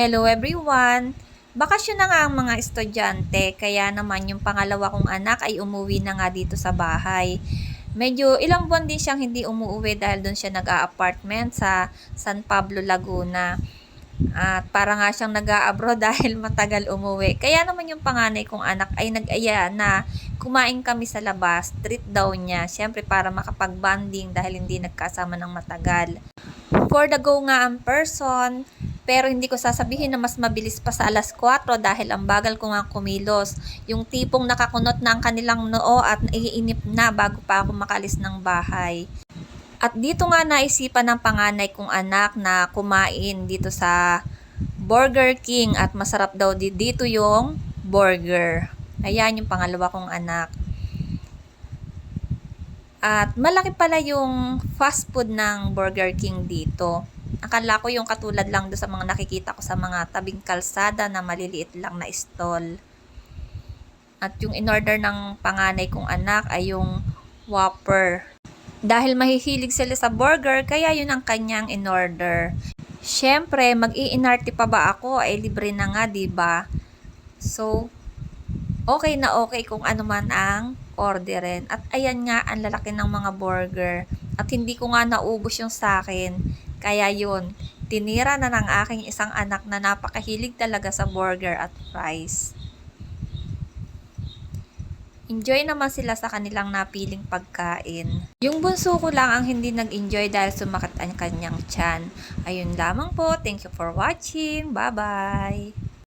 Hello everyone! Bakasyon na nga ang mga estudyante, kaya naman yung pangalawa kong anak ay umuwi na nga dito sa bahay. Medyo ilang buwan din siyang hindi umuwi dahil doon siya nag-a-apartment sa San Pablo, Laguna. At para nga siyang nag-a-abroad dahil matagal umuwi. Kaya naman yung panganay kong anak ay nag-aya na kumain kami sa labas. Treat daw niya. Siyempre para makapag-bonding dahil hindi nagkasama ng matagal. For the go nga ang person, pero hindi ko sasabihin na mas mabilis pa sa alas 4 dahil ang bagal ko nga kumilos. Yung tipong nakakunot na ang kanilang noo at naiinip na bago pa ako makalis ng bahay. At dito nga naisipan ng panganay kong anak na kumain dito sa Burger King at masarap daw di- dito yung burger. Ayan yung pangalawa kong anak. At malaki pala yung fast food ng Burger King dito. Akala ko yung katulad lang do sa mga nakikita ko sa mga tabing kalsada na maliliit lang na stall. At yung in-order ng panganay kong anak ay yung Whopper. Dahil mahihilig sila sa burger, kaya yun ang kanyang in-order. Siyempre, mag-i-inarte pa ba ako? Ay libre na nga, 'di ba? So, okay na okay kung ano man ang orderin. At ayan nga, ang lalaki ng mga burger. At hindi ko nga naubos yung sa akin. Kaya yun, tinira na ng aking isang anak na napakahilig talaga sa burger at fries. Enjoy naman sila sa kanilang napiling pagkain. Yung bunso ko lang ang hindi nag-enjoy dahil sumakit ang kanyang tiyan. Ayun lamang po. Thank you for watching. Bye-bye!